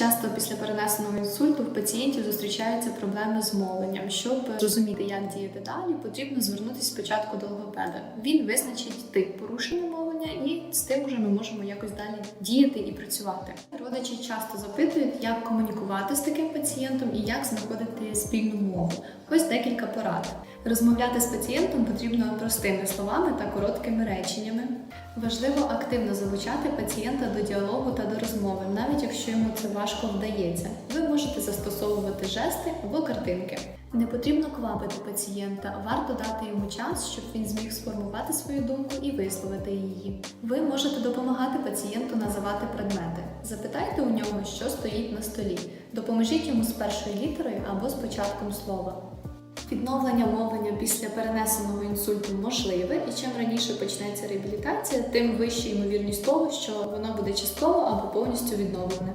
Часто після перенесеного інсульту в пацієнтів зустрічаються проблеми з мовленням. Щоб зрозуміти, як діяти далі, потрібно звернутися спочатку до логопеда. Він визначить тип порушення мовлення, і з тим вже ми можемо якось далі діяти і працювати. Родичі часто запитують, як комунікувати з таким пацієнтом і як знаходити спільну мову. Ось декілька порад. Розмовляти з пацієнтом потрібно простими словами та короткими реченнями. Важливо активно залучати пацієнта до діалогу та до розмови, навіть якщо йому це важко вдається. Ви можете застосовувати жести або картинки. Не потрібно квапити пацієнта, варто дати йому час, щоб він зміг сформувати свою думку і висловити її. Ви можете допомагати пацієнту називати предмети. Запитайте у нього, що стоїть на столі. Допоможіть йому з першою літерою або з початком слова. Відновлення мовлення після перенесеного інсульту можливе, і чим раніше почнеться реабілітація, тим вища ймовірність того, що воно буде частково або повністю відновлене.